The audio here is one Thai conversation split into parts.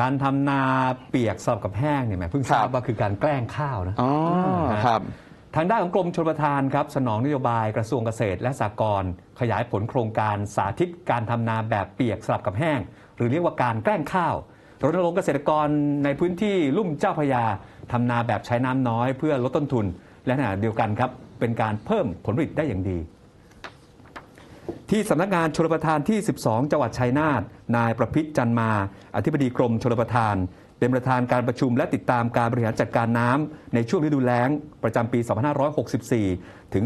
การทำนาเปียกสลับกับแห้งเนี่ยแหมเพิ่งทราครับบว่าคือการแกล้งข้าวนะอ๋อครับทางด้านของกรมชลประทานครับสนองนโยบายกระทรวงเกษตรและสหกรณ์ขยายผลโครงการสาธิตการทำนาแบบเปียกสลับกับแห้ง หรือเรียกว่าการแกล้งข้าวรณรงค์เกษตรกรในพื้นที่ลุ่มเจ้าพระยาทำนาแบบใช้น้ำน้อยเพื่อลดต้นทุน และขณะเดียวกันครับเป็นการเพิ่มผลผลิตได้อย่างดี ที่สำนักงานชลประทานที่ 12 จังหวัดชัยนาทนายประพิษจันมา อธิบดีกรมชลประทาน เป็นประธานการประชุมและติดตามการบริหารจัดการน้ำในช่วงฤดูแล้ง ประจำปี 2564 ถึง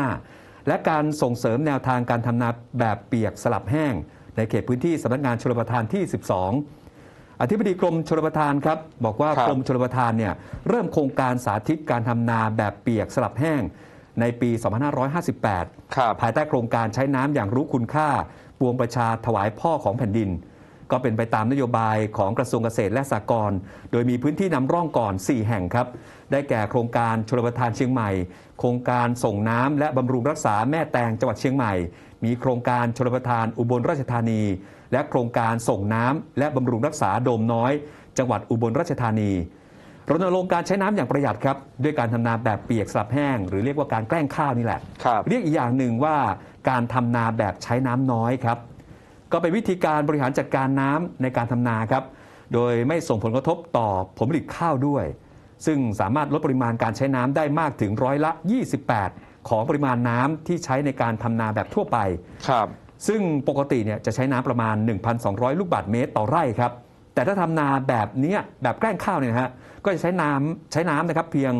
2565 และการส่งเสริมแนวทางการทำนาแบบเปียกสลับแห้ง ในเขตพื้นที่สำนักงานชลประทานที่ 12อธิบดีกรมชลประทานครับ บอกว่าครับกรมชลประทานเนี่ยเริ่มโครงการสาธิตการทำนาแบบเปียกสลับแห้ง ในปี 2558ครับภายใต้โครงการใช้น้ำอย่างรู้คุณค่า ปวงประชาถวายพ่อของแผ่นดิน ก็เป็นไปตามนโยบายของกระทรวงเกษตรและสหกรณ์ โดยมีพื้นที่นำร่องก่อน 4 แห่งครับ ได้แก่โครงการชลประทานเชียงใหม่ โครงการส่งน้ำและบำรุงรักษาแม่แตงจังหวัดเชียงใหม่ มีโครงการชลประทานอุบลราชธานี และโครงการส่งน้ำและบำรุงรักษาโดมน้อย จังหวัดอุบลราชธานี รณรงค์การใช้น้ำอย่างประหยัดครับด้วยการทำนาแบบเปียกสลับแห้ง หรือเรียกว่าการแกล้งข้าวนี่แหละ ครับ เรียกอีกอย่างหนึ่งว่าการทำนาแบบใช้น้ำน้อยครับ ก็เป็นวิธีการบริหารจัดการน้ำในการทำนาครับ โดยไม่ส่งผลกระทบต่อผลผลิตข้าวด้วย ซึ่งสามารถลดปริมาณการใช้น้ำได้มากถึงร้อยละ 28 ของปริมาณน้ำที่ใช้ในการทำนาแบบทั่วไป ครับ ซึ่งปกติเนี่ยจะใช้น้ำประมาณ 1,200 ลูกบาศก์เมตรต่อไร่ครับ แต่ถ้าทำนาแบบเนี้ยแบบแกล้งข้าวเนี่ยนะฮะก็จะใช้น้ำใช้น้ำนะครับเพียง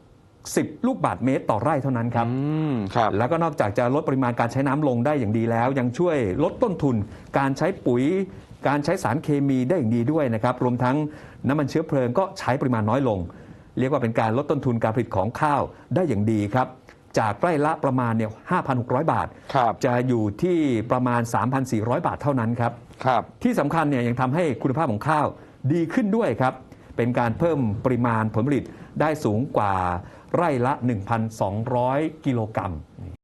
860 ลูกบาศก์เมตรต่อไร่เท่านั้นครับอืมครับ แล้วก็นอกจากจะลดปริมาณการใช้น้ำลงได้อย่างดีแล้ว ยังช่วยลดต้นทุน การใช้ปุ๋ย การใช้สารเคมีได้อย่างดีด้วยนะครับ รวมทั้งน้ำมันเชื้อเพลิงก็ใช้ปริมาณน้อยลง เรียกว่าเป็นการลดต้นทุนการผลิตของข้าวได้อย่างดีครับ จากไร่ละประมาณเนี่ย5,600 บาท ครับ จะอยู่ที่ประมาณ 3,400 บาทเท่านั้นครับ ครับ ที่สำคัญเนี่ยยังทำให้คุณภาพของข้าวดีขึ้นด้วยครับ เป็นการเพิ่มปริมาณผลผลิตได้สูงกว่าไร่ละ 1,200 กิโลกรัม